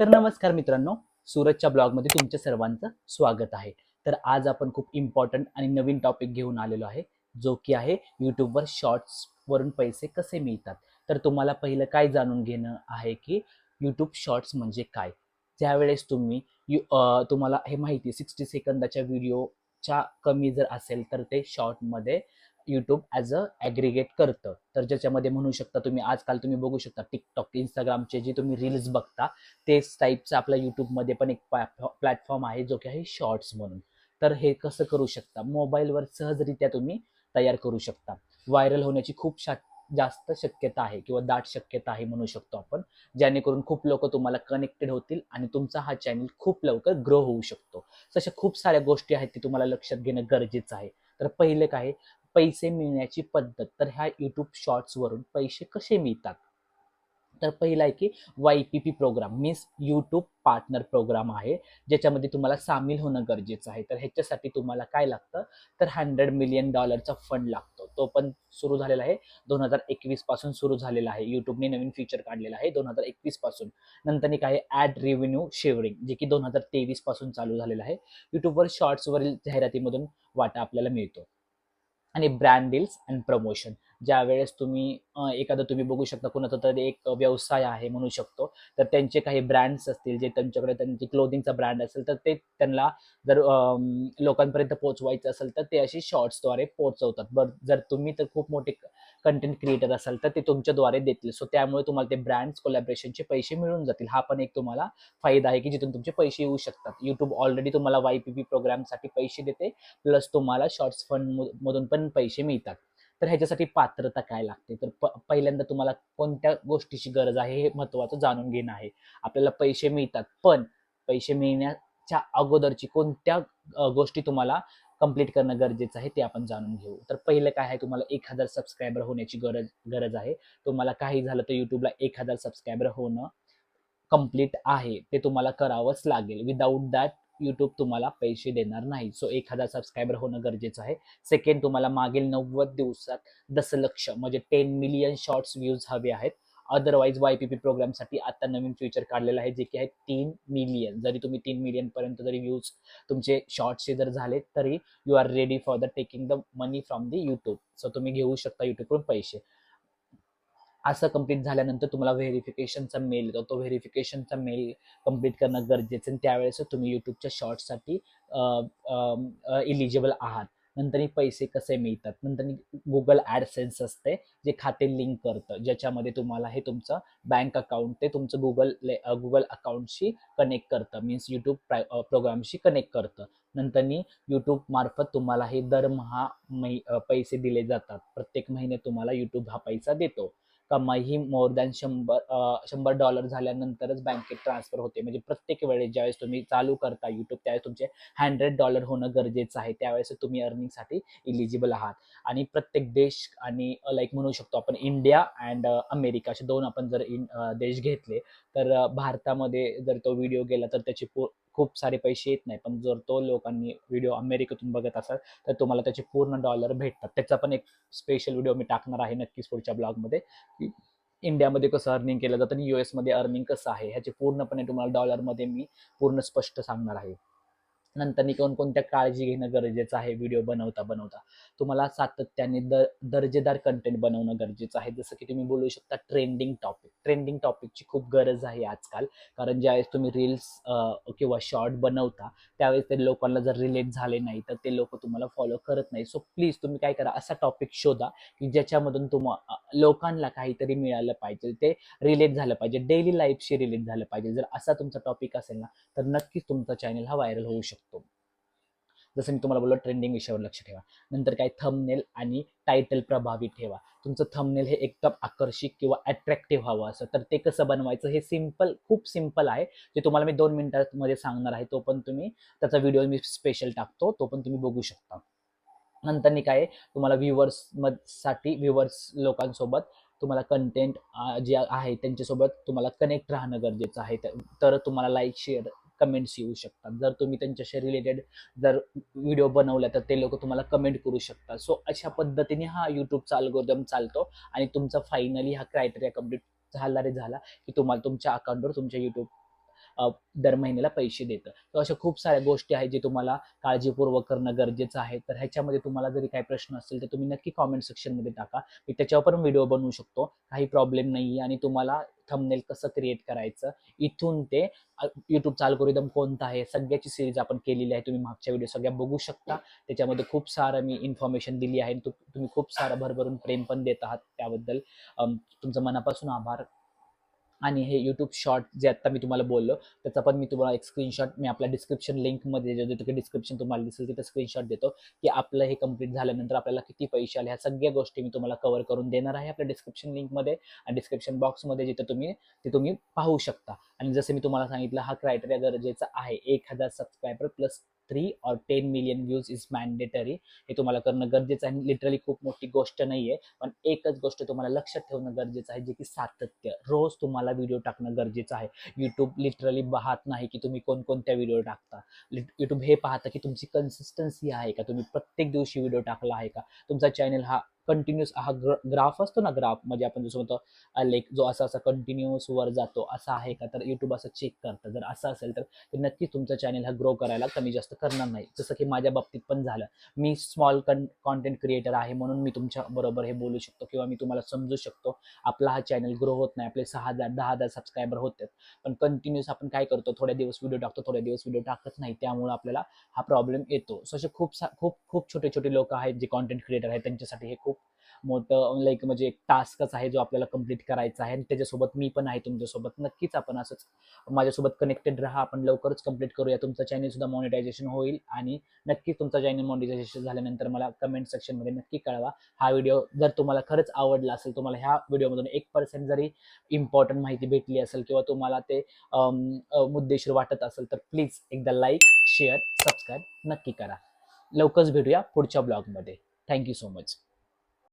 तर नमस्कार मित्रांनो सूरजच्या ब्लॉगमध्ये तुमच्या सर्वांचं स्वागत आहे. तर आज आपण खूप इम्पॉर्टंट आणि नवीन टॉपिक घेऊन आलेलो आहे जो की आहे यूट्यूबवर शॉर्ट्सवरून पैसे कसे मिळतात. तर तुम्हाला पहिलं काय जाणून घेणं आहे की यूट्यूब शॉर्ट्स म्हणजे काय? ज्यावेळेस तुम्ही यू तुम्हाला हे माहिती सिक्स्टी सेकंदाच्या व्हिडिओच्या कमी जर असेल तर ते शॉर्टमध्ये यूट्यूब ॲज अ ॲग्रिगेट करतं. तर ज्याच्यामध्ये म्हणू शकता तुम्ही आजकाल तुम्ही बघू शकता टिकटॉक इंस्टाग्रामचे जे तुम्ही रील्स बघता तेच टाईपचं आपल्या यूट्यूबमध्ये पण एक प्लॅटफॉर्म आहे जो की आहे शॉर्ट्स म्हणून. तर हे कसं करू शकता? मोबाईलवर सहजरित्या तुम्ही तयार करू शकता. व्हायरल होण्याची खूप शा जास्त शक्यता आहे किंवा दाट शक्यता आहे म्हणू शकतो आपण जेणेकरून खूप लोक तुम्हाला कनेक्टेड होतील आणि तुमचा हा चॅनल खूप लवकर ग्रो होऊ शकतो. तशा खूप साऱ्या गोष्टी आहेत ती तुम्हाला लक्षात घेणं गरजेचं आहे. तर पहिले काय पैसे मिळण्याची पद्धत. तर ह्या यूट्यूब शॉर्ट्सवरून पैसे कसे मिळतात? तर पहिला आहे की Y P P program means YouTube partner program आहे ज्याच्यामध्ये तुम्हाला सामील होणं गरजेचं आहे. तर ह्याच्यासाठी तुम्हाला काय लागतं? तर हंड्रेड मिलियन डॉलरचा फंड लागतो. तो पण सुरू झालेला आहे. दोन हजार एकवीसपासून सुरू झालेला आहे. यूट्यूबने नवीन फीचर काढलेला आहे दोन हजार एकवीसपासून. नंतर काय ॲड रेव्हेन्यू शेअरिंग जे की दोन हजार तेवीसपासून चालू झालेलं आहे. यूट्यूबवर शॉर्ट्सवरील जाहिरातीमधून वाटा आपल्याला मिळतो. आणि ब्रँड डील्स अँड प्रमोशन ज्या वेळेस तुम्ही एखादं तुम्ही बघू शकता कुणाचा तरी एक व्यवसाय आहे म्हणू शकतो तर त्यांचे काही ब्रँड्स असतील जे त्यांच्याकडे त्यांची क्लोदिंगचा ब्रँड असेल तर ते त्यांना जर लोकांपर्यंत पोहोचवायचं असेल तर ते अशी शॉर्ट्सद्वारे पोहोचवतात. बरं जर तुम्ही तर खूप मोठे कंटेंट क्रिएटर असाल तर ते तुमच्याद्वारे देतील. सो त्यामुळे तुम्हाला ते ब्रँड्स कोलॅबरेशनचे पैसे मिळून जातील. हा पण एक तुम्हाला फायदा आहे की जिथून तुमचे पैसे येऊ शकतात. युट्यूब ऑलरेडी तुम्हाला वाय पी पी प्रोग्रामसाठी पैसे देते प्लस तुम्हाला शॉर्ट्स फंड मधून पण पैसे मिळतात. तर ह्याच्यासाठी पात्रता काय लागते? तर प पहिल्यांदा तुम्हाला कोणत्या गोष्टीची गरज आहे हे महत्त्वाचं जाणून घेणं आहे. आपल्याला पैसे मिळतात पण पैसे मिळण्याच्या अगोदरची कोणत्या गोष्टी तुम्हाला कंप्लीट करणं गरजेचं आहे ते आपण जाणून घेऊ. तर पहिलं काय आहे तुम्हाला एक हजार सबस्क्रायबर होण्याची गरज गरज आहे. तुम्हाला काही झालं तर यूट्यूबला एक हजार सबस्क्रायबर होणं कंप्लीट आहे. ते तुम्हाला करावंच लागेल. विदाऊट दॅट यूट्यूब तुम्हाला पैसे देणार नाही. सो एक हजार सबस्क्रायबर होणं गरजेचं आहे. सेकंड तुम्हाला मागील नव्वद दिवसात दशलक्ष म्हणजे टेन मिलियन शॉर्ट्स व्ह्यूज हवे आहेत. अदरवाईज वाय पी पी प्रोग्रामसाठी आता नवीन फ्युचर काढलेलं आहे जे की आहे तीन मिलियन जरी तुम्ही तीन मिलियन पर्यंत जरी व्ह्यूज तुमचे शॉर्ट्सचे जर झाले तरी you are ready for the taking the money from the YouTube so तुम्ही घेऊ शकता यूट्यूबकडून पैसे. असं कंप्लीट झाल्यानंतर तुम्हाला व्हेरिफिकेशनचा मेल येतो. तो व्हेरिफिकेशनचा मेल कंप्लीट करणं गरजेचं आहे. त्यावेळेस तुम्ही यूट्यूबच्या शॉर्ट्ससाठी इलिजिबल आहात. नंतर पैसे कसे मिळतात? नंतर गुगल ॲडसेन्स असते जे खाते लिंक करतं. ज्याच्यामध्ये तुम्हाला हे तुमचं बँक अकाउंट ते तुमचं गुगल गुगल अकाउंटशी कनेक्ट करतं. मीन्स यूट्यूब प्रोग्रामशी कनेक्ट करतं. नंतर यूट्यूब मार्फत तुम्हाला हे दरमहा मै पैसे दिले जातात. प्रत्येक महिने तुम्हाला यूट्यूब हा पैसा देतो. कमाई ही मोर दॅन शंभर शंभर डॉलर झाल्यानंतरच बँकेत ट्रान्सफर होते. म्हणजे प्रत्येक वेळेस ज्यावेळेस तुम्ही चालू करता यूट्यूब त्यावेळेस तुमचे हंड्रेड डॉलर होणं गरजेचं आहे. त्यावेळेस तुम्ही अर्निंगसाठी इलिजिबल आहात. आणि प्रत्येक देश आणि लाईक म्हणू शकतो आपण इंडिया अँड अमेरिका असे दोन आपण जर इन देश घेतले तर भारतामध्ये जर तो व्हिडिओ गेला तर त्याची खूप सारे पैसे येत नाही. पण जर तो लोकांनी व्हिडिओ अमेरिकेतून बघत असाल तर तुम्हाला त्याचे पूर्ण डॉलर भेटतात. त्याचा पण एक स्पेशल व्हिडिओ मी टाकणार आहे नक्कीच पुढच्या ब्लॉगमध्ये. की इंडियामध्ये कसं अर्निंग केलं जातं आणि यू एसमध्ये अर्निंग कसं आहे ह्याचे पूर्णपणे तुम्हाला डॉलरमध्ये मी पूर्ण स्पष्ट सांगणार आहे. नंतर कोणकोणत्या काळजी घेणं गरजेचं आहे व्हिडिओ बनवता बनवता. तुम्हाला सातत्याने द दर्जेदार कंटेंट बनवणं गरजेचं आहे. जसं की तुम्ही बोलू शकता ट्रेंडिंग टॉपिक ट्रेंडिंग टॉपिकची खूप गरज आहे आजकाल. कारण ज्यावेळेस तुम्ही रील्स किंवा शॉर्ट बनवता त्यावेळेस ते लोकांना जर रिलेट झाले नाही तर ते लोक तुम्हाला फॉलो करत नाही. सो प्लीज तुम्ही काय करा असा टॉपिक शोधा की ज्याच्यामधून तुम्हा लोकांना काहीतरी मिळालं पाहिजे. ते रिलेट झालं पाहिजे. डेली लाईफशी रिलेट झालं पाहिजे. जर असा तुमचा टॉपिक असेल ना तर नक्कीच तुमचा चॅनल हा व्हायरल होऊ शकतो. जसं मी तुम्हाला बोललो ट्रेंडिंग विषयावर लक्ष ठेवा. नंतर काय? थंबनेल आणि टायटल प्रभावी ठेवा. तुमचं थंबनेल हे एकदम आकर्षक किंवा अट्रॅक्टिव्ह हवं असं. तर ते कसं बनवायचं? हे सिंपल खूप सिंपल आहे. जे तुम्हाला मी दोन मिनिटांमध्ये सांगणार आहे तो पण तुम्ही त्याचा व्हिडिओ मी स्पेशल टाकतो तो पण तुम्ही बघू शकता. नंतर काय? तुम्हाला व्ह्युअर्ससाठी व्ह्युअर्स लोकांसोबत तुम्हाला कंटेंट जे आहे त्यांच्यासोबत तुम्हाला कनेक्ट राहणं गरजेचं आहे. तर- तर तुम्हाला लाईक शेअर कमेंट्स येऊ शकतात. जर तुम्ही त्यांच्याशी रिलेटेड जर व्हिडिओ बनवला तर ते लोक तुम्हाला कमेंट करू शकतात. सो अशा पद्धतीने हा यूट्यूबचा अल्गोरिदम चालतो आणि तुमचा फायनली हा क्रायटेरिया कंप्लीट झाला रे झाला की तुम्हाला तुमच्या अकाउंटवर तुमच्या यूट्यूब दर महिन्याला पैसे देतं. तर अशा खूप साऱ्या गोष्टी आहेत जे तुम्हाला काळजीपूर्वक करणं गरजेचं आहे. तर ह्याच्यामध्ये तुम्हाला जरी काही प्रश्न असतील तर तुम्ही नक्की कॉमेंट सेक्शनमध्ये टाका. मी त्याच्यावर पण व्हिडिओ बनवू शकतो. काही प्रॉब्लेम नाही आहे आणि तुम्हाला थंबनेल कसं क्रिएट करायचं इथून ते यूट्यूबचा अल्गोरिदम कोणता आहे सगळ्याची सिरीज आपण केलेली आहे. तुम्ही मागच्या व्हिडिओ सगळ्या बघू शकता. त्याच्यामध्ये खूप सारं मी इन्फॉर्मेशन दिली आहे. तुम्ही खूप सारं भरभरून प्रेम पण देत आहात त्याबद्दल. तुमचं मनापासून आभार. आणि हे यूट्यूब शॉर्ट जे आत्ता मी तुम्हाला बोललो त्याचा पण मी तुम्हाला एक स्क्रीनशॉट मी आपल्या डिस्क्रिप्शन लिंकमध्ये जे तिथे डिस्क्रिप्शन तुम्हाला दिसेल तिथे स्क्रीनशॉट देतो की आपलं हे कंप्लीट झाल्यानंतर आपल्याला किती पैसे आले ह्या सगळ्या गोष्टी मी तुम्हाला कव्हर करून देणार आहे आपल्या डिस्क्रिप्शन लिंकमध्ये आणि डिस्क्रिप्शन बॉक्समध्ये जिथं तुम्ही ते तुम्ही पाहू शकता. आणि जसं मी तुम्हाला सांगितलं हा क्रायटेरिया गरजेचा आहे एक हजार सबस्क्रायबर प्लस थ्री और ten million views is mandatory हे तुम्हाला करणं गरजेचं आहे. लिटरली खूप मोठी गोष्ट नाही आहे पण एकच गोष्ट तुम्हाला लक्षात ठेवणं गरजेचं आहे जे की सातत्य. रोज तुम्हाला व्हिडिओ टाकणं गरजेचं आहे. यूट्यूब लिटरली पाहत नाही की तुम्ही कोणकोणत्या व्हिडिओ टाकता. यूट्यूब हे पाहतं की तुमची कन्सिस्टन्सी आहे का? तुम्ही प्रत्येक दिवशी व्हिडिओ टाकला आहे का? तुमचा चॅनल हा कंटिन्युअस हा ग्राफ असतो ना ग्राफ म्हणजे आपण जसं म्हणतो लेख जो असा असा कंटिन्युअस वर जातो असा आहे का तर यूट्यूब असं चेक करतं. जर असं असेल तर ते नक्कीच तुमचा चॅनल हा ग्रो करायला कमी जास्त करणार नाही. जसं की माझ्या बाबतीत पण झालं. मी स्मॉल कन कॉन्टेंट क्रिएटर आहे म्हणून मी तुमच्या बरोबर हे बोलू शकतो किंवा मी तुम्हाला समजू शकतो. आपला हा चॅनल ग्रो होत नाही. आपले सहा हजार दहा हजार सबस्क्रायबर होतात. पण कंटिन्युअस आपण काय करतो? थोड्या दिवस व्हिडिओ टाकतो. थोड्या दिवस व्हिडिओ टाकत नाही. त्यामुळे आपल्याला हा प्रॉब्लेम येतो. सो असे खूप सा खूप खूप छोटे छोटे लोक आहेत जे कॉन्टेंट क्रिएटर आहेत त्यांच्यासाठी हे खूप मोठं लाईक म्हणजे एक टास्कच आहे जो आपल्याला कंप्लीट करायचा आहे. आणि त्याच्यासोबत मी पण आहे तुमच्यासोबत. नक्कीच आपण असंच माझ्यासोबत कनेक्टेड राहा. आपण लवकरच कंप्लीट करूया. तुमचं चॅनल सुद्धा मॉनिटायझेशन होईल. आणि नक्कीच तुमचा चॅनल मॉनिटायझेशन झाल्यानंतर मला कमेंट सेक्शनमध्ये नक्की कळवा. हा व्हिडिओ जर तुम्हाला खरंच आवडला असेल तुम्हाला ह्या व्हिडिओमधून एक पर्सेंट जरी इम्पॉर्टंट माहिती भेटली असेल किंवा तुम्हाला ते मुद्देशीर वाटत असेल तर प्लीज एकदा लाईक शेअर सबस्क्राईब नक्की करा. लवकरच भेटूया पुढच्या ब्लॉगमध्ये थँक्यू सो मच